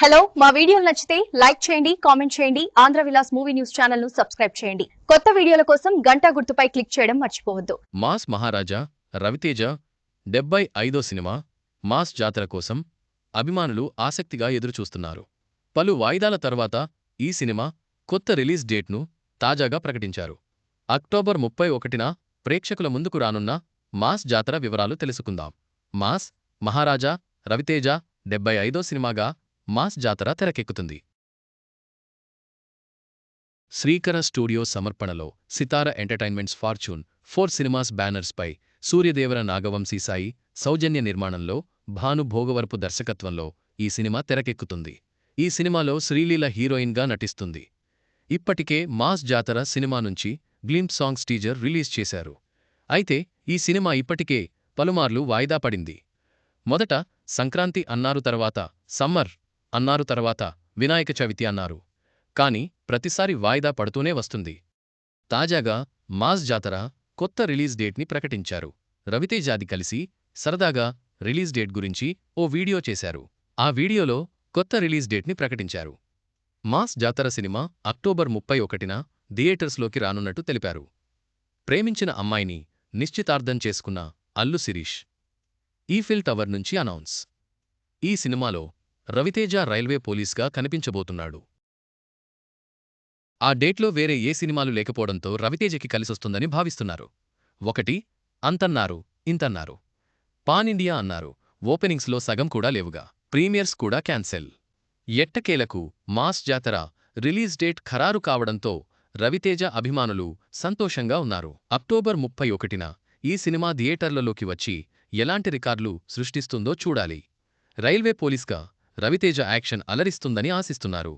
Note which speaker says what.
Speaker 1: Hello మా వీడియోలు నచ్చితే లైక్ చేయండి కామెంట్ చేయండి ఆంధ్ర విలాస్ మూవీ న్యూస్ ఛానల్ను సబ్స్క్రైబ్ చేయండి. కొత్త వీడియోల కోసం గంటా గుర్తుపై క్లిక్ చేయడం మర్చిపోవద్దు.
Speaker 2: మాస్ మహారాజా రవితేజ డెబ్బై ఐదో సినిమా మాస్ జాతర కోసం అభిమానులు ఆసక్తిగా ఎదురుచూస్తున్నారు. పలు వాయిదాల తర్వాత ఈ సినిమా కొత్త రిలీజ్ డేట్ను తాజాగా ప్రకటించారు. అక్టోబర్ ముప్పై ఒకటిన ప్రేక్షకుల ముందుకు రానున్న మాస్ జాతర వివరాలు తెలుసుకుందాం. మాస్ మహారాజా రవితేజ డెబ్బై ఐదో సినిమాగా మాస్ జాతర తెరకెక్కుతుంది. శ్రీకర స్టూడియో సమర్పణలో Sithara entertainments fortune four cinemas బ్యానర్స్పై Suryadevara Naga Vamsi Sai Soujanya నిర్మాణంలో భాను భోగవరపు దర్శకత్వంలో ఈ సినిమా తెరకెక్కుతుంది. ఈ సినిమాలో శ్రీలీల హీరోయిన్గా నటిస్తుంది. ఇప్పటికే మాస్ జాతర సినిమా నుంచి గ్లింప్ సాంగ్స్ టీజర్ రిలీజ్ చేశారు. అయితే ఈ సినిమా ఇప్పటికే పలుమార్లు వాయిదా పడింది. మొదట సంక్రాంతి అన్నారు తర్వాత సమ్మర్ అన్నారు తర్వాత వినాయక చవితి అన్నారు. కాని ప్రతిసారి వాయిదా పడుతూనే వస్తుంది. తాజాగా మాస్ జాతర కొత్త రిలీజ్ డేట్ని ప్రకటించారు. రవితేజాది కలిసి సరదాగా రిలీజ్ డేట్ గురించి ఓ వీడియో చేశారు. ఆ వీడియోలో కొత్త రిలీజ్ డేట్ని ప్రకటించారు. మాస్ జాతర సినిమా అక్టోబర్ ముప్పై ఒకటిన థియేటర్స్లోకి రానున్నట్టు తెలిపారు. ప్రేమించిన అమ్మాయిని నిశ్చితార్థం చేసుకున్న అల్లు శిరీష్. ఈఫిల్ టవర్ నుంచి అనౌన్స్. ఈ సినిమాలో రవితేజ రైల్వే పోలీస్గా కనిపించబోతున్నాడు. ఆ డేట్లో వేరే ఏ సినిమాలు లేకపోవడంతో రవితేజకి కలిసొస్తుందని భావిస్తున్నారు. ఒకటి అంతన్నారు ఇంతన్నారు. పాన్ ఇండియా అన్నారు. ఓపెనింగ్స్లో సగం కూడా లేవుగా. ప్రీమియర్స్ కూడా క్యాన్సెల్. ఎట్టకేలకు మాస్ జాతర రిలీజ్ డేట్ ఖరారు కావడంతో రవితేజ అభిమానులు సంతోషంగా ఉన్నారు. అక్టోబర్ ముప్పై ఒకటిన ఈ సినిమా థియేటర్లలోకి వచ్చి ఎలాంటి రికార్డులు సృష్టిస్తుందో చూడాలి. రైల్వే పోలీస్గా రవితేజ యాక్షన్ అలరిస్తుందని ఆశిస్తున్నారు.